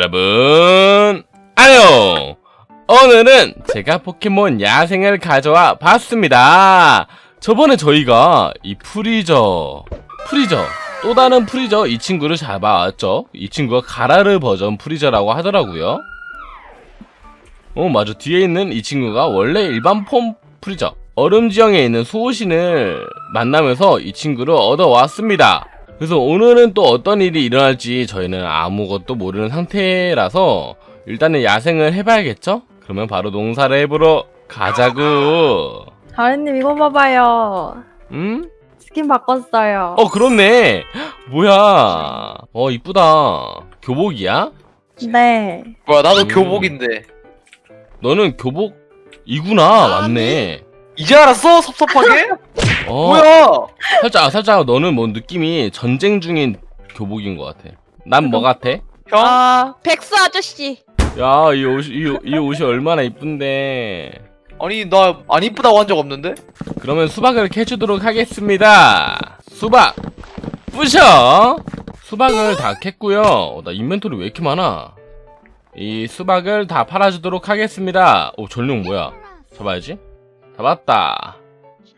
여러분 안녕 오늘은 제가 포켓몬 야생을 가져와 봤습니다. 저번에 저희가 이 프리저 프리저 또 다른 프리저 이 친구를 잡아왔죠? 이 친구가 가라르 버전 프리저라고 하더라고요. 어 맞아. 뒤에 있는 이 친구가 원래 일반 폼 프리저 얼음 지형에 있는 수호신을 만나면서 이 친구를 얻어왔습니다 그래서 오늘은 또 어떤 일이 일어날지 저희는 아무것도 모르는 상태라서 일단은 야생을 해봐야겠죠? 그러면 바로 농사를 해보러 가자구. 다은님 이거 봐봐요. 음? 스킨 바꿨어요. 어 그렇네. 뭐야? 어 이쁘다. 교복이야? 네. 뭐야 나도 음. 교복인데 너는 교복이구나. 맞네. 이제 알았어 섭섭하게? 어 뭐야 살짝 아, 살짝 너는 뭐 느낌이 전쟁 중인 교복인 것 같아. 난 뭐 같아? 형? 아, 백수 아저씨. 야, 이 옷이, 이, 옷- 이 옷이 얼마나 이쁜데. 아니 나 안 이쁘다고 한 적 없는데? 그러면 수박을 캐주도록 하겠습니다. 수박! 부셔! 수박을 다 캤고요. 어, 나 인벤토리 왜 이렇게 많아? 이 수박을 다 팔아주도록 하겠습니다. 오, 전용 뭐야? 잡아야지. 잡았다.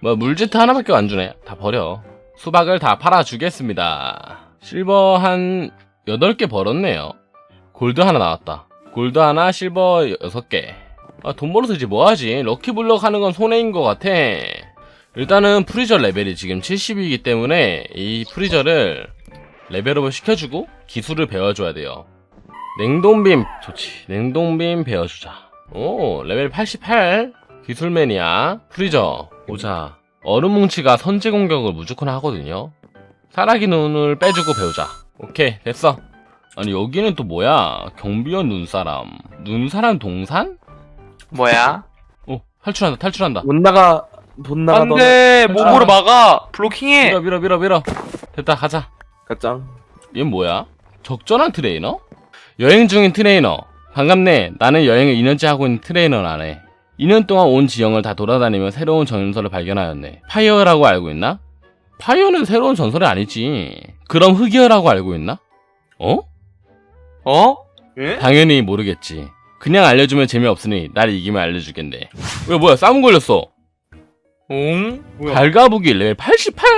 뭐, 물지트 하나밖에 안 주네. 다 버려. 수박을 다 팔아주겠습니다. 실버 한 8개 벌었네요. 골드 하나 나왔다. 골드 하나, 실버 6개. 아, 돈 벌어서 이제 뭐하지? 럭키블럭 하는 건 손해인 것 같아. 일단은 프리저 레벨이 지금 70이기 때문에 이 프리저를 레벨업을 시켜주고 기술을 배워줘야 돼요. 냉동빔 좋지. 냉동빔 배워주자. 오 레벨 88 기술맨이야. 프리저 보자. 얼음 뭉치가 선제 공격을 무조건 하거든요. 사라기 눈을 빼주고 배우자. 오케이 됐어. 아니 여기는 또 뭐야? 경비원 눈사람. 눈사람 동산? 뭐야? 오 탈출한다 탈출한다. 못 나가 못 나가던 안돼 몸으로 막아 블로킹해 밀어 밀어 밀어 밀어. 됐다 가자. 가짱 얘 뭐야? 적절한 트레이너? 여행 중인 트레이너. 반갑네. 나는 여행을 2년째 하고 있는 트레이너라네. 2년 동안 온 지형을 다 돌아다니며 새로운 전설을 발견하였네. 파이어라고 알고 있나? 파이어는 새로운 전설이 아니지. 그럼 흑이어라고 알고 있나? 어? 어? 예? 당연히 모르겠지. 그냥 알려주면 재미없으니 날 이기면 알려주겠네. 왜 뭐야 싸움 걸렸어. 응? 뭐야 갈가부기 레벨 88?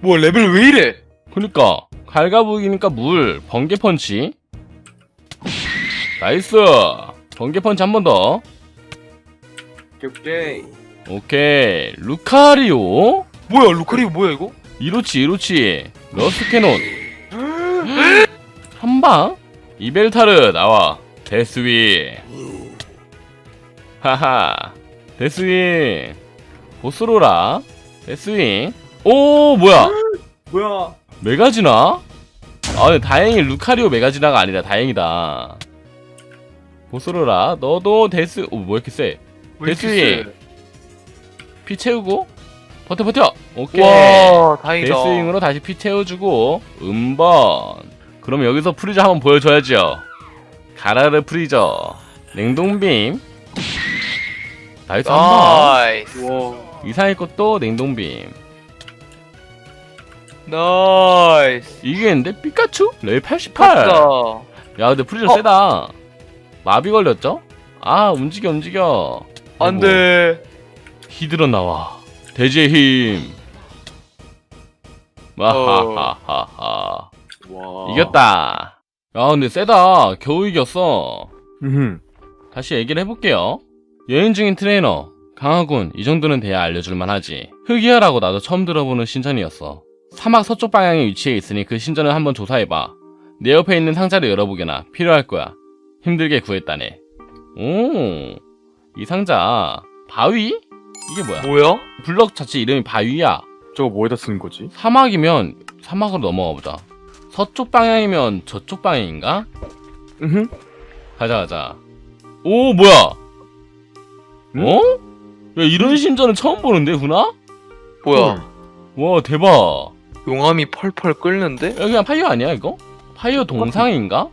뭐 레벨 왜 이래 그니까 갈가부기니까 물 번개 펀치 나이스 번개 펀치 한 번 더 오케이 오케이. 루카리오? 뭐야 루카리오 뭐야 이거? 이로치 이로치. 러스캐논. 한방? 이벨타르 나와. 데스위. 하하. 데스윙 보스로라. 데스윙 오 뭐야? 뭐야? 메가지나? 아 근데 다행히 루카리오 메가지나가 아니라 다행이다. 보스로라. 너도 데스 오뭐 이렇게 세? 데스윙. 세? 피 채우고? 버텨 버텨! 오케이. 와 다행이다. 데스윙으로 다시 피 채워주고 음번. 그럼 여기서 프리저 한번 보여줘야죠. 가라르 프리저. 냉동빔. 나이스 한 번. 나이스. 와. 이상의 것도 냉동빔. 나이스. 이기겠는데? 피카츄? 레벨 88 pas다. 야 근데 프리저 어. 세다. 마비 걸렸죠? 아 움직여 움직여 안돼. 히드라 나와. 돼지의 힘. 와하하하하. 와. 이겼다. 야 근데 세다. 겨우 이겼어. 음. 다시 얘기를 해볼게요. 여행 중인 트레이너 강하군. 이 정도는 돼야 알려줄만 하지. 흑이어라고 나도 처음 들어보는 신전이었어. 사막 서쪽 방향에 위치해 있으니 그 신전을 한번 조사해봐. 내 옆에 있는 상자를 열어보게나 필요할 거야. 힘들게 구했다네. 오 이 상자 바위? 이게 뭐야 뭐야? 블럭 자체 이름이 바위야 저거 뭐에다 쓰는 거지? 사막이면 사막으로 넘어가 보자 서쪽 방향이면 저쪽 방향인가? 음. 가자 가자 오 뭐야 응? 어? 야 이런 신전은 처음 보는데 훈아? 뭐야 와 대박 용암이 펄펄 끓는데? 야 그냥 파이어 아니야 이거? 파이어 동상인가?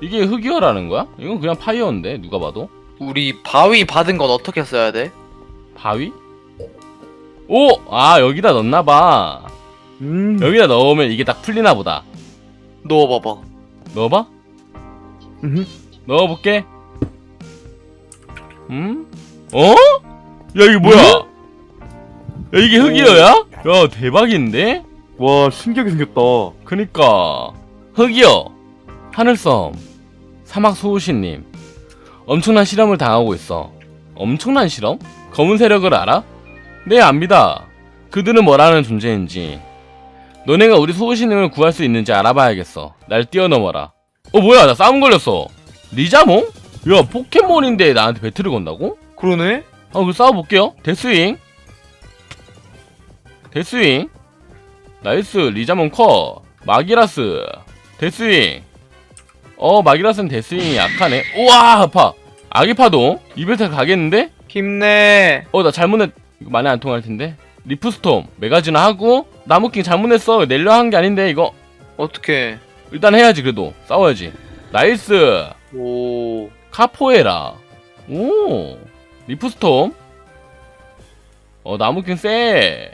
이게 흑이어라는 거야? 이건 그냥 파이어인데 누가 봐도 우리 바위 받은 건 어떻게 써야 돼? 바위? 오! 아 여기다 넣나봐 음. 여기다 넣으면 이게 딱 풀리나 보다 넣어봐봐 넣어봐? 음. 넣어볼게. 음? 어? 야 이게 뭐야? 야 이게 흑이어야? 야 대박인데? 와 신기하게 생겼다. 그니까 흑이여 하늘섬 사막 소우신님 엄청난 실험을 당하고 있어 엄청난 실험? 검은 세력을 알아? 네 압니다 그들은 뭐라는 존재인지 너네가 우리 소우신님을 구할 수 있는지 알아봐야겠어 날 뛰어넘어라 어 뭐야 나 싸움 걸렸어 리자몽? 야 포켓몬인데 나한테 배틀을 건다고? 그러네? 어, 그 싸워볼게요. 데스윙. 데스윙. 나이스, 리자몬 커. 마기라스. 데스윙. 어, 마기라스는 데스윙이 약하네. 우와, 아파. 아기 파동. 이벨탈 가겠는데? 힘내. 어, 나 잘못했, 이거 많이 안 통할 텐데. 리프스톰. 메가지나 하고. 나무킹 잘못했어. 내려 한 게 아닌데, 이거. 어떻게? 일단 해야지, 그래도. 싸워야지. 나이스. 오. 카포에라. 오. 리프스톰. 어, 나무킹 쎄.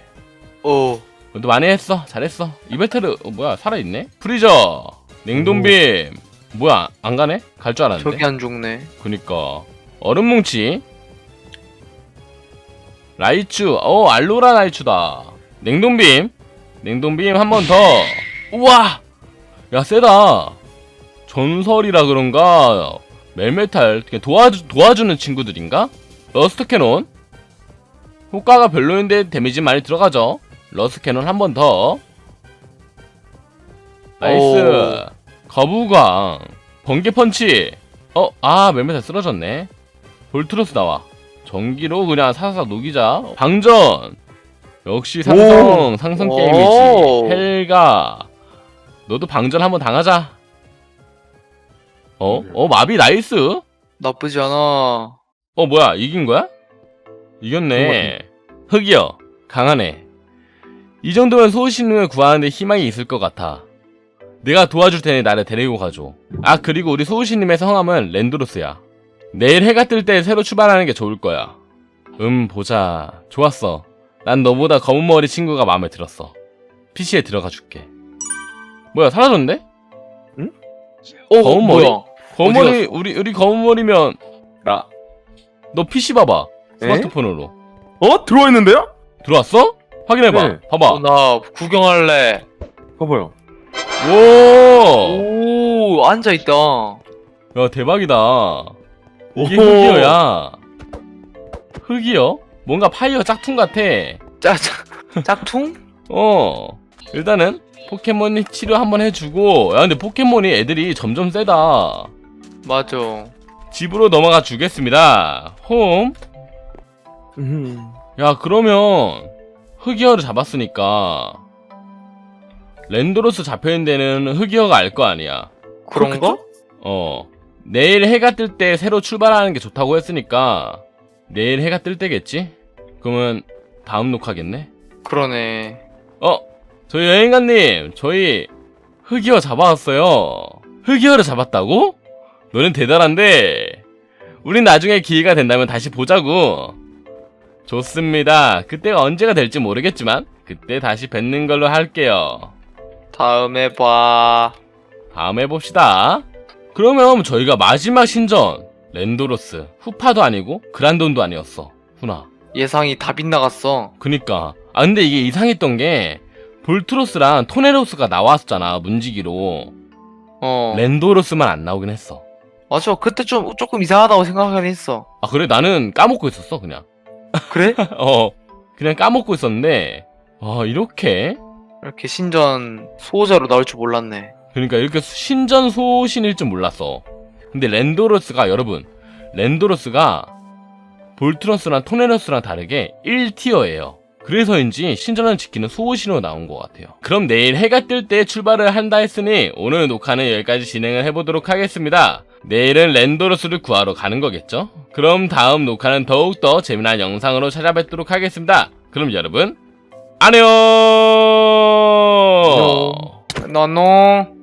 어. 너 많이 했어. 잘했어. 이베테르, 어, 뭐야, 살아있네? 프리저. 냉동빔. 뭐야, 안 가네? 갈 줄 알았는데. 저기 안 죽네. 그니까. 얼음뭉치. 라이츄. 어, 알로라 라이츄다. 냉동빔. 냉동빔 한 번 더. 우와! 야, 세다. 전설이라 그런가. 멜메탈. 그냥 도와주, 도와주는 친구들인가? 러스트 캐논. 효과가 별로인데 데미지 많이 들어가죠. 러스트 캐논 한 번 더. 나이스. 오. 거부광. 번개 펀치. 어, 아, 멜메탈 쓰러졌네. 볼트로스 나와. 전기로 그냥 사사사 녹이자. 방전. 역시 상성, 상성 오. 게임이지. 헬가. 너도 방전 한번 당하자. 어? 어, 마비 나이스? 나쁘지 않아. 어, 뭐야, 이긴 거야? 이겼네. 흑이여, 강하네. 이 정도면 소신을 구하는데 희망이 있을 것 같아. 내가 도와줄 테니 나를 데리고 가줘. 아, 그리고 우리 소우신님의 성함은 랜드로스야. 내일 해가 뜰 때 새로 출발하는 게 좋을 거야. 음, 보자. 좋았어. 난 너보다 검은 머리 친구가 마음에 들었어. PC에 들어가 줄게. 뭐야, 사라졌는데? 어, 검은 머리? 뭐야? 검은 어디 머리, 우리, 우리 검은 머리면, 라. 너 PC 봐봐. 에? 스마트폰으로. 어 들어와 있는데요? 들어왔어? 확인해봐. 네. 봐봐. 어, 나 구경할래. 봐봐요. 오! 오, 앉아 있다. 야, 대박이다. 이게 오호. 흑이어야. 흑이어? 뭔가 파이어 짝퉁 같아. 짜, 짝, 짝퉁? 어. 일단은 포켓몬 치료 한번 해주고. 야, 근데 포켓몬이 애들이 점점 세다. 맞아. 집으로 넘어가 주겠습니다. 홈. 음. 야, 그러면 흑이어를 잡았으니까 랜도로스 잡혀있는 데는 흑이어가 알 거 아니야. 그런가? 어. 내일 해가 뜰 때 새로 출발하는 게 좋다고 했으니까 내일 해가 뜰 때겠지? 그러면 다음 녹화겠네? 그러네. 어, 저희 여행가님, 저희 흑이어 잡아왔어요. 흑이어를 잡았다고? 너는 대단한데, 우린 나중에 기회가 된다면 다시 보자고. 좋습니다. 그때가 언제가 될지 모르겠지만, 그때 다시 뵙는 걸로 할게요. 다음에 봐. 다음에 봅시다. 그러면 저희가 마지막 신전, 랜도로스, 후파도 아니고, 그란돈도 아니었어. 훈아. 예상이 다 빗나갔어. 그니까. 아, 근데 이게 이상했던 게, 볼트로스랑 토네로스가 나왔잖아, 문지기로. 어. 랜도로스만 안 나오긴 했어. 맞아. 그때 좀 조금 이상하다고 생각하긴 했어. 아, 그래? 나는 까먹고 있었어, 그냥. 그래? 어, 그냥 까먹고 있었는데, 아, 이렇게? 이렇게 신전 수호자로 나올 줄 몰랐네. 그러니까 이렇게 신전 소신일 줄 몰랐어. 근데 랜도로스가, 여러분, 랜도로스가 볼트로스랑 토네로스랑 다르게 1티어예요. 그래서인지 신전을 지키는 소신으로 나온 것 같아요. 그럼 내일 해가 뜰 때 출발을 한다 했으니 오늘 녹화는 여기까지 진행을 해보도록 하겠습니다. 내일은 랜도로스를 구하러 가는 거겠죠? 그럼 다음 녹화는 더욱더 재미난 영상으로 찾아뵙도록 하겠습니다. 그럼 여러분, 안녕! 나노.